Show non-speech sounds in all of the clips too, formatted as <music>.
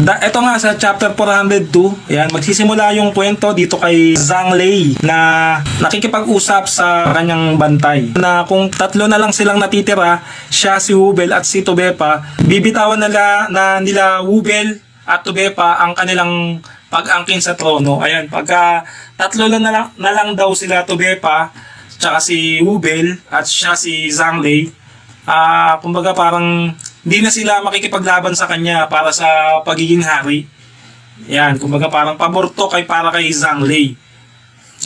Da, ito nga sa chapter 402, ayan, magsisimula yung kwento dito kay Zhang Lei na nakikipag-usap sa kanyang bantay. Na kung tatlo na lang silang natitira, siya, si Wubel at si Tubepa, bibitawan nila na nila Wubel at Tubepa ang kanilang pag-angkin sa trono. Ayan, pagka tatlo na, lang, na lang daw sila Tubepa, tsaka si Wubel at siya si Zhang Lei, ah kumbaga parang hindi na sila makikipaglaban sa kanya para sa pagiging hari. Yan, kumbaga parang pabor to kay para kay Zhang Lei.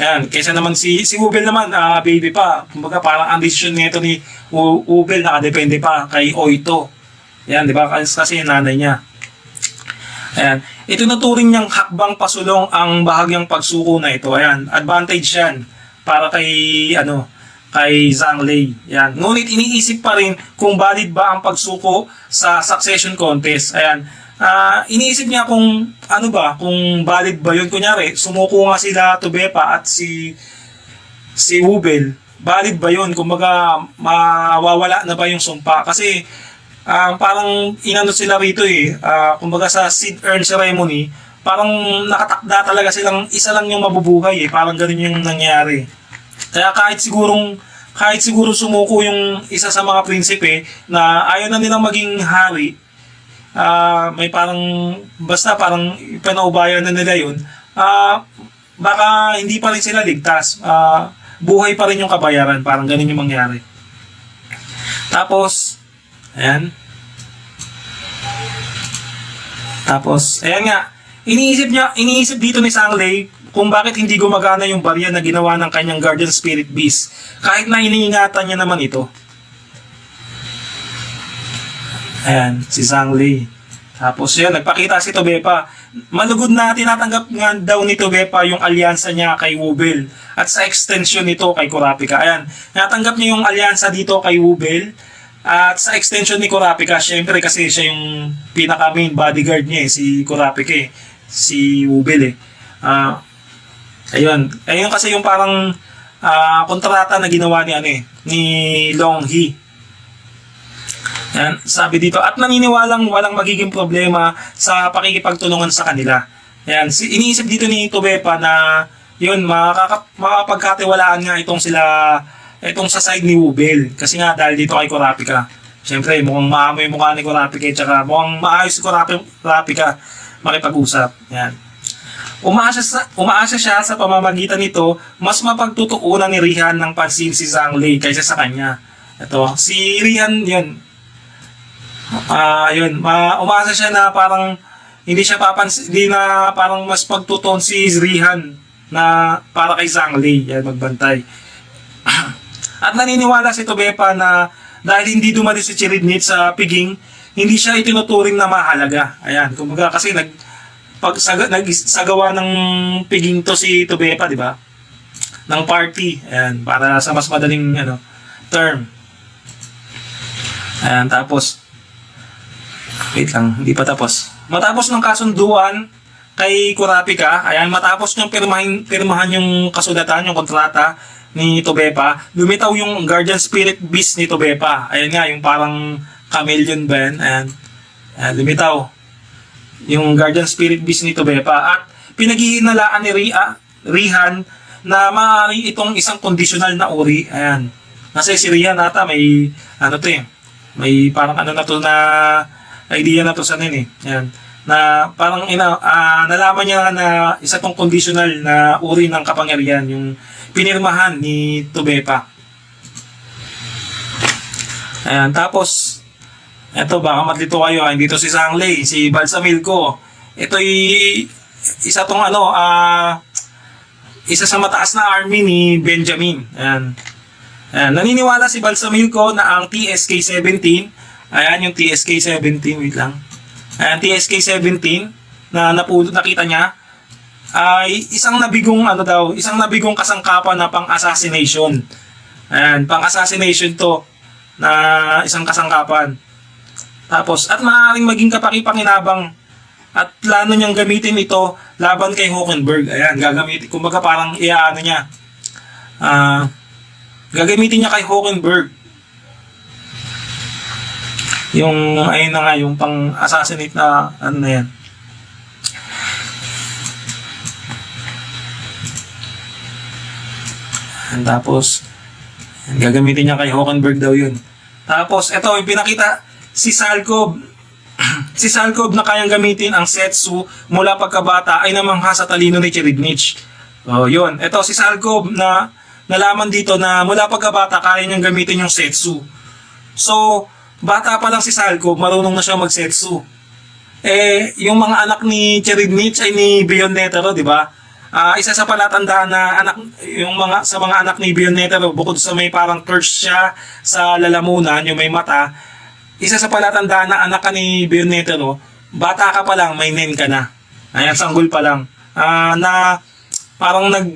Yan, kaysa naman si si Ubel naman, ah baby pa. Kumbaga parang ang decision nito ni U- Ubel nakadepende pa kay Oito. Yan, di ba? Kasi, nanay niya. Ayan. Ito naturing niyang hakbang pasulong ang bahagyang pagsuko na ito. Ayan, advantage yan para kay ano kay Zhang Lei. Yan. Ngunit iniisip pa rin kung valid ba ang pagsuko sa succession contest. Ayan. Ah, iniisip niya kung ano ba, kung valid ba 'yun. Kunyari, sumuko nga sila Tubepa at si si Wubel. Valid ba 'yun? Kumbaga mawawala na ba yung sumpa? Kasi ah, parang inano sila rito eh. Ah, kumbaga sa seed earn ceremony, parang nakatakda talaga silang isa lang yung mabubuhay eh. Parang ganun yung nangyari. Kaya kahit sigurong kahit siguro sumuko yung isa sa mga prinsipe na ayaw na nilang maging hari, ah may parang basta parang panaubayan na nila yun, ah baka hindi pa rin sila ligtas. Ah, buhay pa rin yung kabayaran, parang ganun yung mangyari. Tapos, ayan. Tapos, ayan nga, iniisip niya, iniisip dito ni Sangley kung bakit hindi gumagana yung barya na ginawa ng kanyang guardian spirit beast kahit na iniingatan niya naman ito. Ayan, si Sangley. Tapos yun, nagpakita si Tobepa. Malugod na tinatanggap nga daw ni Tobepa yung alyansa niya kay Wubel. At sa extension nito kay Kurapika. Ayan, natanggap niya yung alyansa dito kay Wubel. At sa extension ni Kurapika, syempre kasi siya yung pinaka main bodyguard niya eh, si Kurapika eh. Si Wubel eh. Ah, ayun. Ayun kasi yung parang ah, kontrata na ginawa ni ano eh, ni Long Hee. Yan, sabi dito, at naniniwalang walang magiging problema sa pakikipagtulungan sa kanila. Yan, si, iniisip dito ni Tubepa na yun, makaka, makapagkatiwalaan nga itong sila, itong sa side ni Wubel. Kasi nga dahil dito kay Kurapika. Siyempre, mukhang maamoy mukha ni Kurapika, tsaka mukhang maayos si Kurapi- Kurapika makipag-usap. Yan. Umaasa, sa, umaasa siya sa pamamagitan nito, mas mapagtutuunan ni Rihan ng pansin si Zhang Lei kaysa sa kanya. Ito, si Rihan, yun, Ah, yun. Ma umaasa siya na parang hindi siya papansin, hindi na parang mas pagtuton si Rihan na para kay Zhang Lei, yan magbantay. <clears throat> At naniniwala si Tobepa na dahil hindi dumali si Chiridnit sa piging, hindi siya itinuturing na mahalaga. Ayan, kumbaga kasi nag pag saga, nagsagawa ng piging to si Tobepa, di ba? Ng party. Ayan, para sa mas madaling ano, term. Ayan, tapos Wait lang, hindi pa tapos. Matapos ng kasunduan kay Kurapika, ayan, matapos niyang pirmahin, pirmahan yung kasulatan, yung kontrata ni Tobepa, lumitaw yung Guardian Spirit Beast ni Tobepa. Ayan nga, yung parang chameleon ba yan? Ayan. ayan lumitaw. Yung Guardian Spirit Beast ni Tobepa. At pinaghihinalaan ni Ria, Rihan na maaari itong isang conditional na uri. Ayan. Kasi si Rihan ata may, ano to eh, may parang ano na to na idea na to sa nin eh. Yan. Na parang ina, ah, nalaman niya na isa tong conditional na uri ng kapangyarihan, yung pinirmahan ni Tubepa. Ayan, tapos, eto baka matlito kayo, ah, dito si Sangley, si Balsamilco. Ito'y isa tong ano, ah, isa sa mataas na army ni Benjamin. Ayan. Ayan, naniniwala si Balsamilco na ang TSK-17 Ayan yung TSK-17, wait lang. Ayan, TSK-17 na napulot nakita niya ay isang nabigong ano daw, isang nabigong kasangkapan na pang-assassination. Ayan, pang-assassination to na isang kasangkapan. Tapos, at maaaring maging kapakipanginabang at plano niyang gamitin ito laban kay Hockenberg. Ayan, gagamitin. Kumbaga parang iaano niya. Uh, gagamitin niya kay Hockenberg. Yung, ayun na nga, yung pang-assassinate na, ano na yan. And tapos, gagamitin niya kay Hockenberg daw yun. Tapos, ito, yung pinakita, si Salkov, <clears throat> si Salkov na kayang gamitin ang Setsu mula pagkabata ay namangha sa talino ni Cheridnich. Oh, yun. Ito, si Salkov na nalaman dito na mula pagkabata kaya niyang gamitin yung Setsu. So, bata pa lang si Salkov, marunong na siya mag-Setsu. Eh, yung mga anak ni Cheridnich ay ni Bionetero, di ba? Ah, isa sa palatandaan na anak yung mga sa mga anak ni Bionetero bukod sa may parang curse siya sa lalamunan, yung may mata, isa sa palatandaan na anak ka ni Bionetero, bata ka pa lang, may nen ka na. Ayan, sanggol pa lang. Ah, na parang nag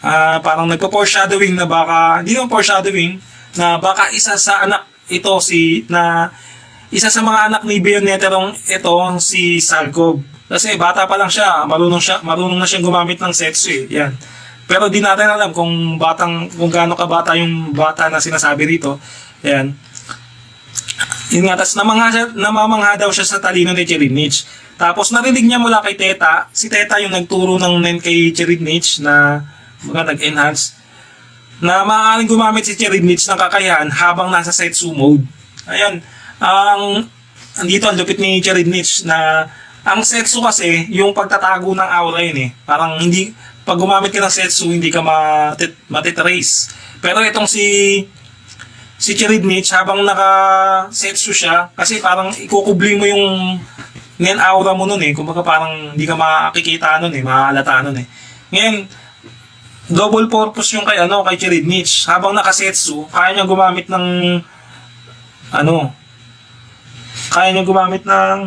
ah, parang nagpo-foreshadowing na baka, hindi naman foreshadowing, na baka isa sa anak ito si na isa sa mga anak ni Bionetero ito si Salkov. Kasi bata pa lang siya, marunong siya, marunong na siyang gumamit ng setsu eh. Yan. Pero di natin alam kung batang kung gaano kabata yung bata na sinasabi rito. Yan. Yun nga, tapos namangha, namamangha daw siya sa talino ni Cherinich. Tapos narinig niya mula kay Teta, si Teta yung nagturo ng nen kay Cherinich na mga nag-enhance na maaaring gumamit si Cherinich ng kakayahan habang nasa Setsu mode. Ayan, ang andito ang lupit ni Cherinich na ang Setsu kasi yung pagtatago ng aura yun eh. Parang hindi, pag gumamit ka ng Setsu, hindi ka matit, matitrace. Pero itong si si Cheridnich habang naka-setsu siya kasi parang ikukubli mo yung ngayon aura mo nun eh. Kumbaga parang hindi ka makikita nun eh, mahalata nun eh. Ngayon, double purpose yung kay ano, kay Cheridnich. Habang nakasetsu, kaya niya gumamit ng ano, kaya niya gumamit ng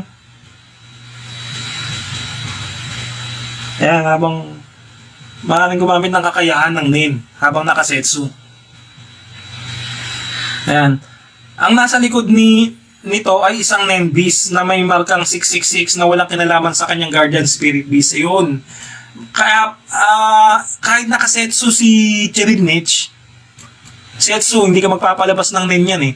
Ayan, habang maaaring gumamit ng kakayahan ng name habang nakasetsu. Ayan. Ang nasa likod ni nito ay isang name beast na may markang 666 na walang kinalaman sa kanyang guardian spirit beast. Ayun. Kaya ah, kahit nakasetsu si Cheridnich, Setsu, hindi ka magpapalabas ng nen yan eh.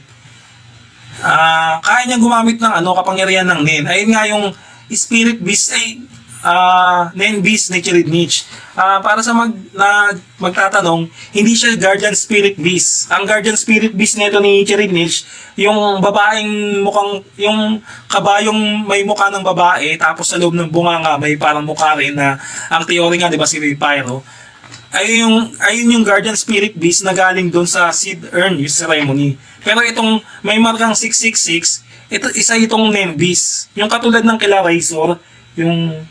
Ah, kaya niya gumamit ng ano kapangyarihan ng nen. Ayun nga yung spirit beast ay ah nen beast ni Cheridnich. Ah, para sa mag na magtatanong, hindi siya guardian spirit beast. Ang guardian spirit beast nito ni Cheridnich, yung babaeng mukhang yung kabayong may mukha ng babae tapos sa loob ng bunganga may parang mukha rin na ang theory nga 'di ba si Pyro ayun yung ayun yung guardian spirit beast na galing doon sa urn yung ceremony. Pero itong may markang 666, ito isa itong beast. Yung katulad ng kila Razor, yung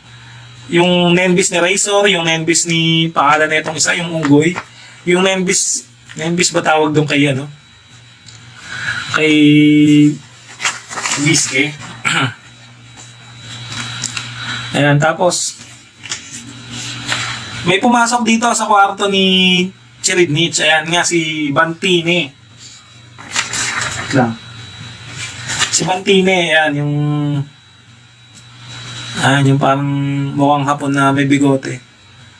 yung beast ni Razor, yung beast ni pangalan na itong isa, yung Unggoy. Yung name beast ba tawag doon kay ano? Kay Biske. <clears throat> Ayan, tapos may pumasok dito sa kwarto ni Cheridnich. Ayan nga si Bantine. Wait lang. Si Bantine, ayan yung Ayan, yung parang mukhang hapon na may bigote.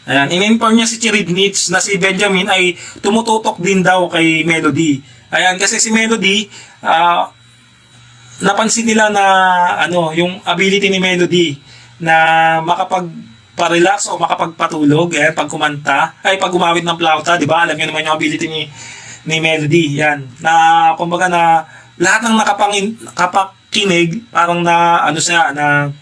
Ayan, in-inform niya si Cheridnich na si Benjamin ay tumututok din daw kay Melody. Ayan, kasi si Melody, ah, napansin nila na ano, yung ability ni Melody na makapag pa-relax o makapagpatulog eh pag kumanta ay pag gumamit ng flauta di ba alam niyo naman yung ability ni ni Melody yan na kumbaga na lahat ng nakapangin nakapakinig parang na ano siya na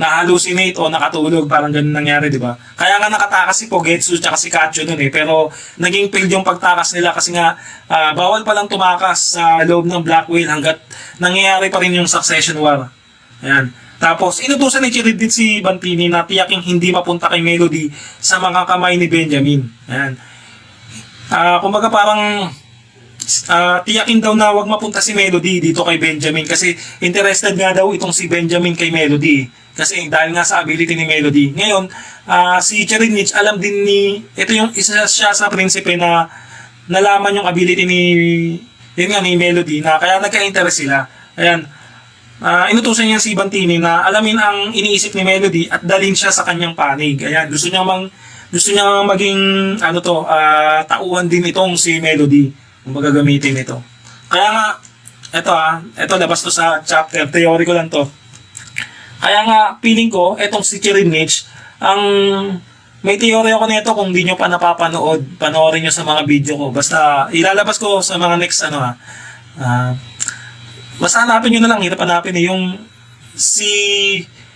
na-hallucinate o nakatulog parang ganun nangyari di ba kaya nga nakatakas si Pogetsu at si Kacho nun eh pero naging failed yung pagtakas nila kasi nga ah, bawal palang tumakas sa loob ng Black Whale hanggat nangyayari pa rin yung succession war ayan tapos, inutusan ni Chiridit si Bantini na tiyaking hindi mapunta kay Melody sa mga kamay ni Benjamin. Ayan. Ah, kumbaga parang ah, tiyakin daw na wag mapunta si Melody dito kay Benjamin kasi interested nga daw itong si Benjamin kay Melody. Kasi dahil nga sa ability ni Melody. Ngayon, ah, si Chirinich alam din ni, ito yung isa siya sa prinsipe na nalaman yung ability ni, yun nga ni Melody na kaya nagka-interest sila. Ayan, Ah, inutusan niya si Bantini na alamin ang iniisip ni Melody at dalhin siya sa kanyang panig. Ayan, gusto niya mang gusto niya maging ano to, ah, tauhan din itong si Melody kung gagamitin ito. Kaya nga eto ah, eto labas to sa chapter, theory ko lang to. Kaya nga feeling ko etong si Chirinich ang may theory ako nito kung di nyo pa napapanood, panoorin nyo sa mga video ko. Basta ilalabas ko sa mga next ano ha. Ah, basta hanapin nyo na lang, hirap hanapin eh. Yung si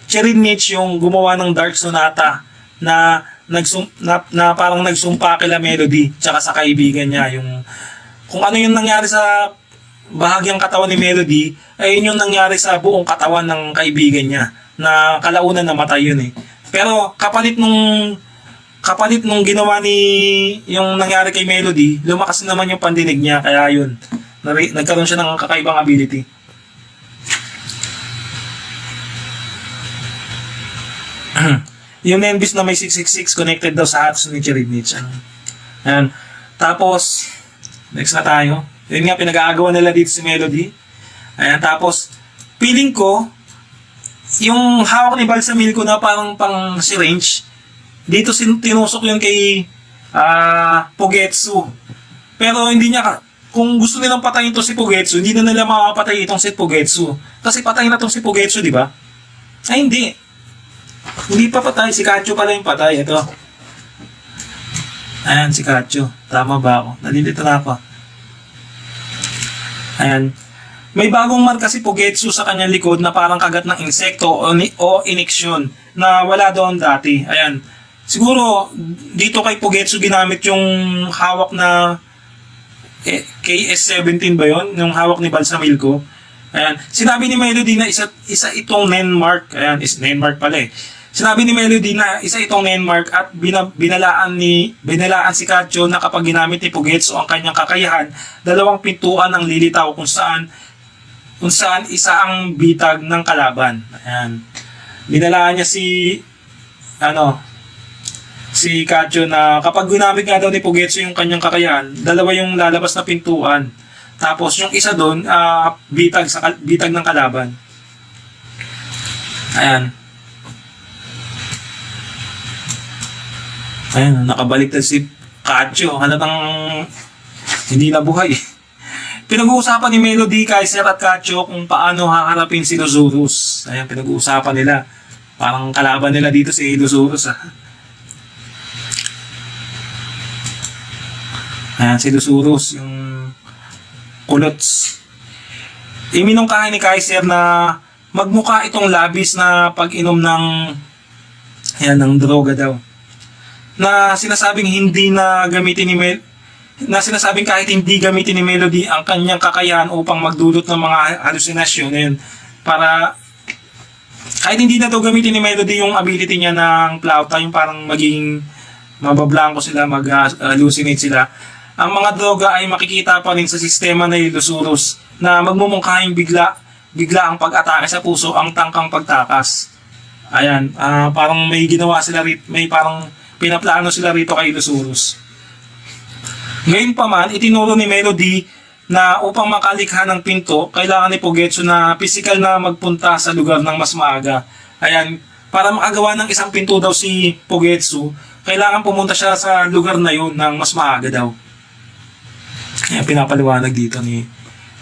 Cherin Mitch yung gumawa ng Dark Sonata na nagsum, na, na parang nagsumpa kila Melody tsaka sa kaibigan niya yung kung ano yung nangyari sa bahagyang katawan ni Melody ay yun yung nangyari sa buong katawan ng kaibigan niya na kalaunan namatay yun eh. Pero kapalit nung kapalit nung ginawa ni yung nangyari kay Melody, lumakas naman yung pandinig niya kaya yun. Nagkaroon siya ng kakaibang ability. <clears throat> yung Nimbus na may 666 connected daw sa apps ni Cherry Mitch. Ayan. Tapos, next na tayo. Yun nga, pinag-aagawan nila dito si Melody. Ayan, tapos, feeling ko, yung hawak ni Balsamil ko na parang pang syringe, dito sin tinusok yun kay ah Pogetsu. Pero hindi niya, kung gusto nilang patayin to si Pogetsu, hindi na nila makapatay itong si Pogetsu. Kasi patay na tong si Pogetsu, di ba? Ay, hindi. Hindi pa patay. Si Kacho pala yung patay. Ito. Ayan, si Kacho. Tama ba ako? Nalilito na ako. Ayan. May bagong marka si Pogetsu sa kanyang likod na parang kagat ng insekto o, ni- o iniksyon na wala doon dati. Ayan. Siguro, dito kay Pogetsu ginamit yung hawak na eh, KS-17 ba yon Yung hawak ni Balsamil ko. Ayan. Sinabi ni Melody na isa, isa itong Nenmark. Ayan, is Nenmark pala eh. Sinabi ni Melody na isa itong Nenmark at bina, binalaan ni binalaan si Kacho na kapag ginamit ni Pugetsu ang kanyang kakayahan, dalawang pintuan ang lilitaw kung saan kung saan isa ang bitag ng kalaban. Ayan. Binalaan niya si ano si Kacho na kapag ginamit nga daw ni Pugetsu yung kanyang kakayahan, dalawa yung lalabas na pintuan. Tapos yung isa doon, ah, bitag sa bitag ng kalaban. Ayan. Ayan, nakabaliktad si Kacho. Halatang hindi na buhay. <laughs> Pinag-uusapan ni Melody, Kaiser at Kacho kung paano haharapin si Luzurus. Ayan, pinag-uusapan nila. Parang kalaban nila dito si Luzurus. Ah. Ayan, si Luzurus, yung kulots. Iminungkahan ni Kaiser na magmukha itong labis na pag-inom ng ayan, ng droga daw na sinasabing hindi na gamitin ni Mel na sinasabing kahit hindi gamitin ni Melody ang kanyang kakayahan upang magdulot ng mga halusinasyon ayun, para kahit hindi na daw gamitin ni Melody yung ability niya ng plauta yung parang magiging mabablanko sila, mag-hallucinate sila ang mga droga ay makikita pa rin sa sistema na Ilusurus na magmumungkahing bigla bigla ang pag-atake sa puso ang tangkang pagtakas. Ayan, ah, parang may ginawa sila may parang pinaplano sila rito kay Ilusurus. Ngayon pa man, itinuro ni Melody na upang makalikha ng pinto, kailangan ni Pogetsu na physical na magpunta sa lugar ng mas maaga. Ayan, para makagawa ng isang pinto daw si Pogetsu, kailangan pumunta siya sa lugar na yun ng mas maaga daw. Ayan, pinapaliwanag dito ni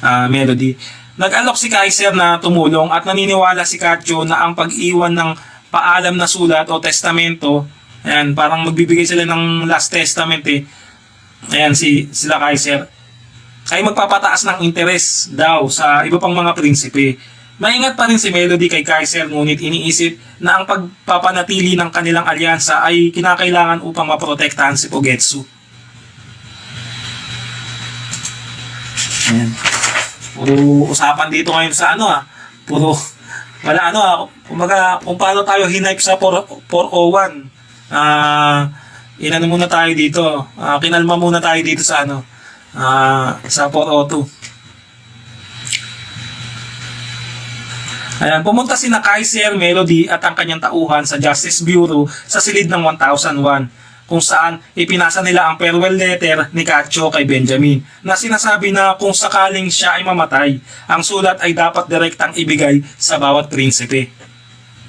ah, Melody. Nag-alok si Kaiser na tumulong at naniniwala si Kacho na ang pag-iwan ng paalam na sulat o testamento, ayan, parang magbibigay sila ng last testament eh. Ayan, si, sila Kaiser, ay magpapataas ng interes daw sa iba pang mga prinsipe. Maingat pa rin si Melody kay Kaiser ngunit iniisip na ang pagpapanatili ng kanilang alyansa ay kinakailangan upang maprotektahan si Pogetsu. Ayan. Puro usapan dito ngayon sa ano ah. Puro, wala ano ah. Kumbaga, kung paano tayo hinipe sa 4, 401. Ah, inano muna tayo dito. Ah, kinalma muna tayo dito sa ano. Ah, sa 402. Ayan, pumunta si na Kaiser Melody at ang kanyang tauhan sa Justice Bureau sa silid ng 1001 kung saan ipinasa nila ang farewell letter ni Cacho kay Benjamin na sinasabi na kung sakaling siya ay mamatay, ang sulat ay dapat direktang ibigay sa bawat prinsipe.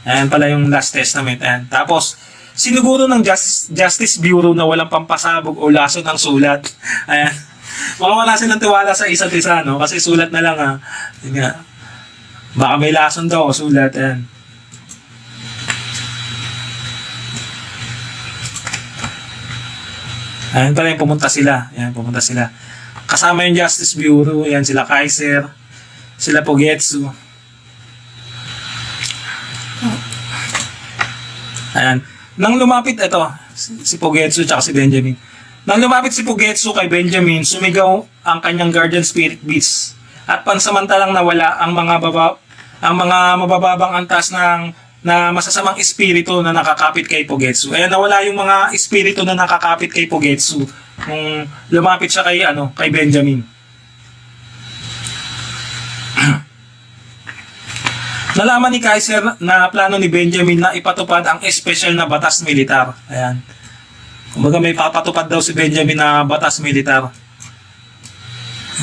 Ayan pala yung last testament. Ayan. Tapos, siniguro ng Justice, Justice Bureau na walang pampasabog o laso ng sulat. Ayan. Baka wala silang tiwala sa isa't isa, no? Kasi sulat na lang, ha. Yun nga. Baka may lason daw sulat. Ayan. Ayan pala yung pumunta sila. Ayan, pumunta sila. Kasama yung Justice Bureau. Ayan, sila Kaiser. Sila Pogetsu. Ayan. Nang lumapit, ito, si Pogetsu at si Benjamin. Nang lumapit si Pogetsu kay Benjamin, sumigaw ang kanyang guardian spirit beast. At pansamantalang nawala ang mga baba, ang mga mabababang antas ng na masasamang espiritu na nakakapit kay Pogetsu. Ayan, nawala yung mga espiritu na nakakapit kay Pogetsu nung lumapit siya kay ano, kay Benjamin. Nalaman ni Kaiser na plano ni Benjamin na ipatupad ang espesyal na batas militar. Ayan. Kumbaga may papatupad daw si Benjamin na batas militar.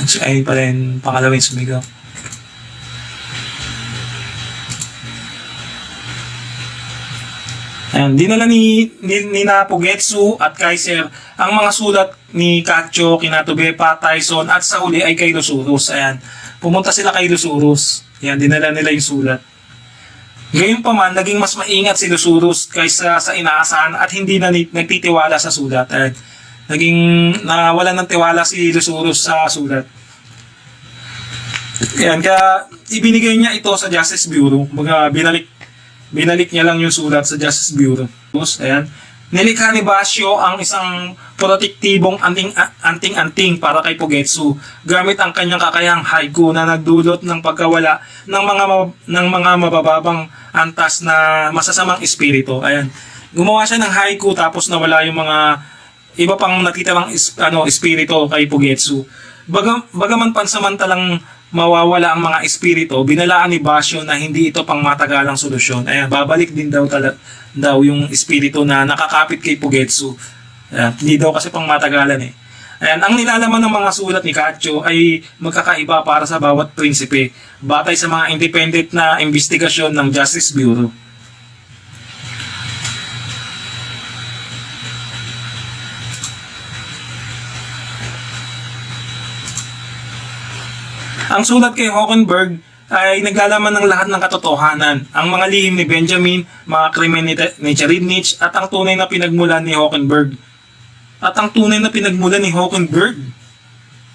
So, ayun pa rin pangalawin sumigaw. Ayan, dinala ni, ni, ni na Pugetsu at Kaiser ang mga sulat ni Kacho, Kinatubepa, Tyson at sa huli ay kay Lusurus. Ayan, pumunta sila kay Lusurus. Ayan, dinala nila yung sulat. Ngayon pa man, naging mas maingat si Lusurus kaysa sa inaasahan at hindi na nagtitiwala sa sulat. Ayan, naging nawala ng tiwala si Lusurus sa sulat. Ayan, kaya ibinigay niya ito sa Justice Bureau. Mga binalik binalik niya lang yung sulat sa Justice Bureau. Ayan. Nilikha ni Basio ang isang protektibong anting, anting-anting para kay Pogetsu gamit ang kanyang kakayang haiku na nagdulot ng pagkawala ng mga ng mga mabababang antas na masasamang espiritu. Ayan. Gumawa siya ng haiku tapos nawala yung mga iba pang natitirang is, ano, espiritu kay Pugetsu. Baga, bagaman pansamantalang mawawala ang mga espiritu, binalaan ni Basyo na hindi ito pang matagalang solusyon. Ayan, babalik din daw tala, daw yung espiritu na nakakapit kay Pugetsu. Ayan, hindi daw kasi pang matagalan eh. Ayan, ang nilalaman ng mga sulat ni Kacho ay magkakaiba para sa bawat prinsipe, batay sa mga independent na investigasyon ng Justice Bureau. Ang sulat kay Hockenberg ay naglalaman ng lahat ng katotohanan. Ang mga lihim ni Benjamin, mga krimen ni, ni Cheridnich, at ang tunay na pinagmulan ni Hockenberg. At ang tunay na pinagmulan ni Hockenberg.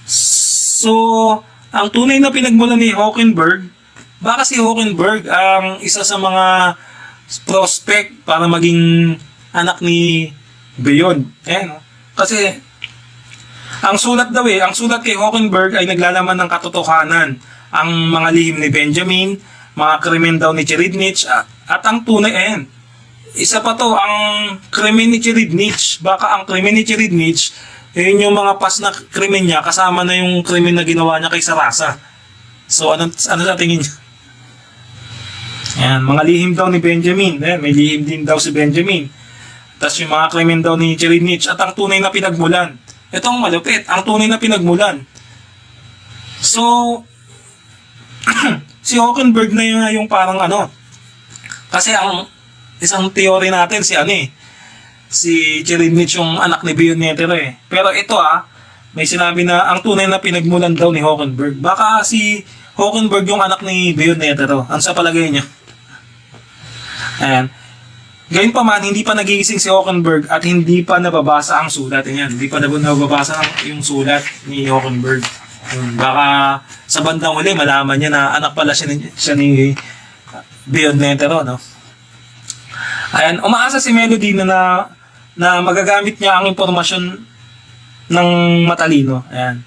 So, ang tunay na pinagmulan ni Hockenberg, baka si Hockenberg ang isa sa mga prospect para maging anak ni Beyond. Ayan, no? Kasi ang sulat daw eh, ang sulat kay Hockenberg ay naglalaman ng katotohanan. Ang mga lihim ni Benjamin, mga krimen daw ni Cheridnich, at, ang tunay, ayan. Isa pa to, ang krimen ni Cheridnich, baka ang krimen ni Cheridnich, yun yung mga pas na krimen niya, kasama na yung krimen na ginawa niya kay Sarasa. So, ano, ano sa tingin niyo? Ayan, mga lihim daw ni Benjamin. Ayan, may lihim din daw si Benjamin. Tapos yung mga krimen daw ni Cheridnich at ang tunay na pinagmulan. Ito ang malupit, ang tunay na pinagmulan. So, <clears throat> si Hockenberg na yun yung parang ano, kasi ang isang theory natin si ano eh, si Cheridnich yung anak ni Bionetero eh. Pero ito ah, may sinabi na ang tunay na pinagmulan daw ni Hockenberg. Baka si Hockenberg yung anak ni Bionetero. Ano sa palagay niyo? Ayan. Gayun pa man, hindi pa nagigising si Hockenberg at hindi pa nababasa ang sulat. Yan, hindi pa nab- nababasa yung sulat ni Hockenberg. Baka sa bandang huli, malaman niya na anak pala siya ni, siya ni Beyond Netero, no? Ayan, umaasa si Melody na, na, na magagamit niya ang impormasyon ng matalino. Ayan.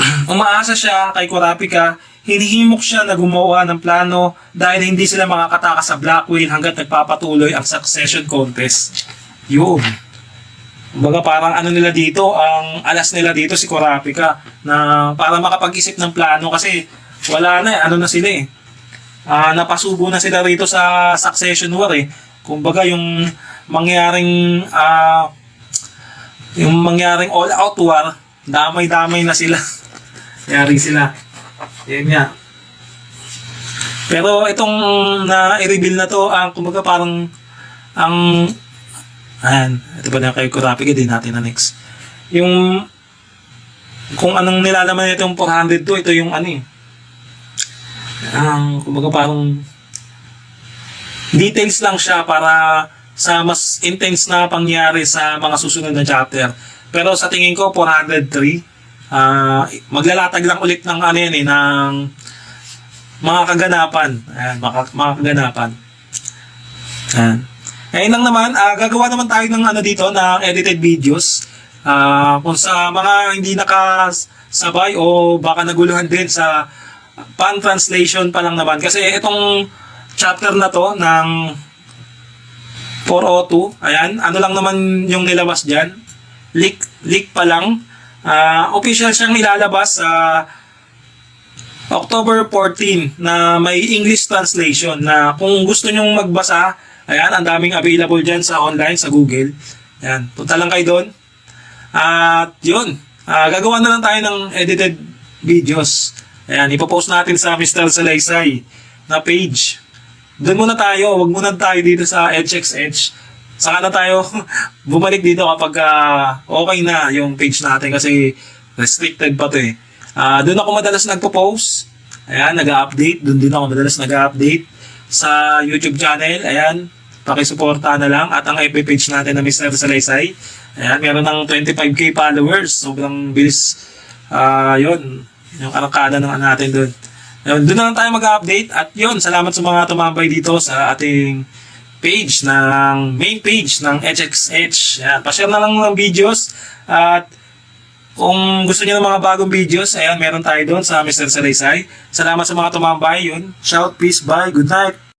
<clears throat> Umaasa siya kay Kurapika, hinihimok siya na gumawa ng plano dahil hindi sila makakatakas sa Blackwhale hanggat nagpapatuloy ang succession contest. Yun. Kumbaga parang ano nila dito, ang alas nila dito si Kurapika na para makapag-isip ng plano kasi wala na eh, ano na sila eh. Ah, napasubo na sila rito sa succession war eh. Kumbaga yung mangyaring ah yung mangyaring all out war, damay-damay na sila. <laughs> Yari sila. Yan nga. Pero itong na-reveal na to, ang kumbaga parang ang ayan, ito pa na kay Kurapika, din natin na next. Yung kung anong nilalaman nito yung 400 to, ito yung ano eh. Ang kumbaga parang details lang siya para sa mas intense na pangyari sa mga susunod na chapter. Pero sa tingin ko, 403. Ah maglalatag lang ulit ng ano yan eh, ng mga kaganapan. Ayan, mga, mga kaganapan. Ayan. Ngayon lang naman, ah, gagawa naman tayo ng ano dito, ng edited videos. Ah, kung sa mga hindi nakasabay o baka naguluhan din sa pan translation pa lang naman. Kasi itong chapter na to ng 402, ayan, ano lang naman yung nilabas dyan. Leak, leak pa lang. Ah, official siyang nilalabas sa October 14 na may English translation na kung gusto nyong magbasa, ayan, ang daming available dyan sa online, sa Google. Ayan, punta lang kayo doon. At yun, ah, gagawa na lang tayo ng edited videos. Ayan, ipopost natin sa Mr. Salaysay na page. Doon muna tayo, wag muna tayo dito sa HXH. Saka na tayo <laughs> bumalik dito kapag ah, okay na yung page natin kasi restricted pa to eh. Ah, doon ako madalas nagpo-post. Ayan, nag-update. Doon din ako madalas nag-update sa YouTube channel. Ayan, pakisuporta na lang. At ang FB page natin na Mr. Salaysay. Ayan, meron ng 25k followers. Sobrang bilis. Ah, yun. Yung arangkada ng ano natin doon. Doon na lang tayo mag-update. At yun, salamat sa mga tumambay dito sa ating page ng main page ng HXH. Ayan, pa-share na lang ng videos. At kung gusto niyo ng mga bagong videos, ayan, meron tayo doon sa Mr. Salaysay. Salamat sa mga tumambay. Yun. Shout, peace, bye, good night.